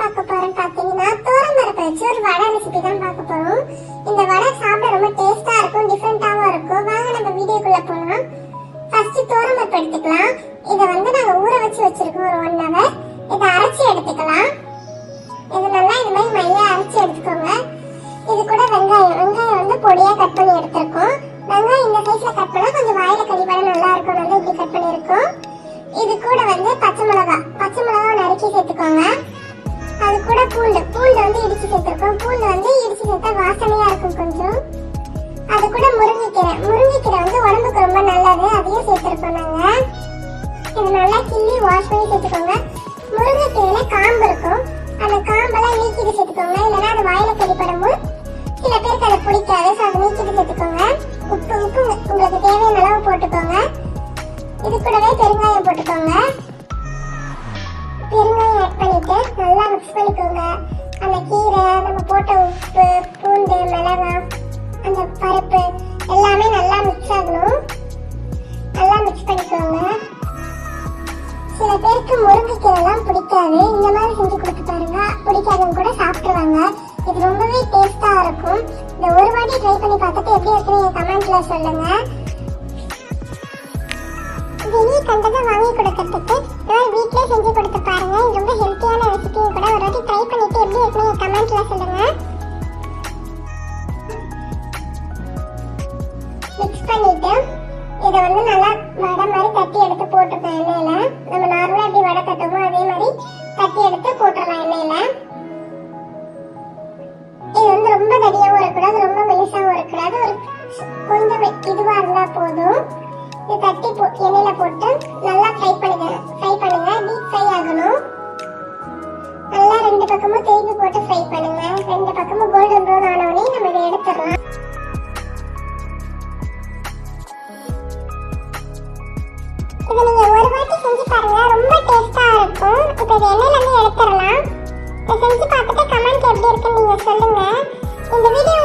பார்க்க போறோம் பாத்தீங்கன்னா தோரம் பருப்பு வச்சு ஒரு வடை ரெசிபி தான் பார்க்க போறோம். இந்த வடை சாப்பிட ரொம்ப டேஸ்டா இருக்கும் டிஃப்ரெண்டாவும் இருக்கும். வாங்க நம்ம வீடியோக்குள்ள போலாம். ஃபர்ஸ்ட் தோரம் பருப்பு எடுத்துக்கலாம். இதை வந்து நாங்க ஊற வச்சு வச்சிருக்கோம் ஒரு ஒன் ஹவர் இதை அரைச்சி எடுத்துக்கலாம். இது நல்லா இது மாதிரி மையா அரைச்சி எடுத்துக்கோங்க. இது கூட வெங்காயம். வெங்காயம் வந்து பொடியா கட் பண்ணி எடுத்திருக்கோம். வெங்காயம் இந்த சைஸ்ல கட் பண்ணா கொஞ்சம் வாயில கடிபட நல்லா இருக்கும் நல்லா இப்படி கட் பண்ணியிருக்கோம். இது கூட வந்து பச்சை மிளகா. பச்சை மிளகா நறுக்கி சேர்த்துக்கோங்க. பூண்டு பூண்டு வந்து இடிச்சு சேர்த்துருக்கோம். பூண்டு வந்து இடிச்சு சேர்த்தா வாசனையா இருக்கும் கொஞ்சம். அது கூட முருங்கைக்கீரை. முருங்கைக்கீரை வந்து உடம்புக்கு ரொம்ப நல்லது. அதையும் சேர்த்துருக்கோம் நாங்க. இது நல்லா கிள்ளி வாஷ் பண்ணி சேர்த்துக்கோங்க. முருங்கைக்கீரையில காம்பு இருக்கும். அந்த காம்பெல்லாம் நீக்கிட்டு சேர்த்துக்கோங்க. இல்லைன்னா அது வாயில கடிப்படும் போது சில பேருக்கு அதை பிடிக்காது. ஸோ அதை நீக்கிட்டு சேர்த்துக்கோங்க. உப்பு உப்பு உங்களுக்கு தேவையான அளவு போட்டுக்கோங்க. இது கூடவே பெருங்காயம் போட்டுக்கோங்க. நல்லா மிக்ஸ் பண்ணிக்கோங்க அந்த கீரை நம்ம போட்ட உப்பு பூண்டு மிளகாய் அந்த பருப்பு எல்லாமே நல்லா மிக்ஸ் ஆகணும். நல்லா மிக்ஸ் பண்ணிக்கோங்க. சில பேருக்கு முருங்கைக்கீரைலாம் பிடிக்காது. இந்த மாதிரி செஞ்சு கொடுத்து பாருங்க. பிடிக்காதவங்க கூட சாப்பிட்டுருவாங்க. இது ரொம்பவே டேஸ்டாக இருக்கும். இந்த ஒரு வாட்டி ட்ரை பண்ணி பார்த்துட்டு எப்படி இருக்குன்னு என் கமெண்ட்ல சொல்லுங்க. வெளியே கண்டதை வாங்கி கமெண்ட்ல சொல்லுங்க மிக்ஸ் பண்ணிட்டு இதை வந்து நல்லா வடை மாதிரி தட்டி எடுத்து போட்டுக்கலாம் எண்ணெயில. நம்ம நார்மலா எப்படி வடை தட்டுமோ அதே மாதிரி தட்டி எடுத்து போட்டுடலாம் எண்ணெயில. இது வந்து ரொம்ப தடியாவும் இருக்கக்கூடாது ரொம்ப மெலிசாவும் இருக்கக்கூடாது. ஒரு கொஞ்சம் இதுவா இருந்தா போதும். இது தட்டி போ எண்ணெயில பக்கமும் திருப்பி போட்டு ஃப்ரை பண்ணுங்க. ரெண்டு பக்கமும் கோல்டன் ப்ரௌன் ஆனவனே நம்ம இதை எடுத்துடலாம். இது நீங்க ஒரு வாட்டி செஞ்சு பாருங்க. ரொம்ப டேஸ்டா இருக்கும். இப்போ இது எண்ணெயில இருந்து எடுத்துடலாம். இதை செஞ்சு பார்த்துட்டு கமெண்ட் எப்படி இருக்குன்னு நீங்க சொல்லுங்க. இந்த வீடியோ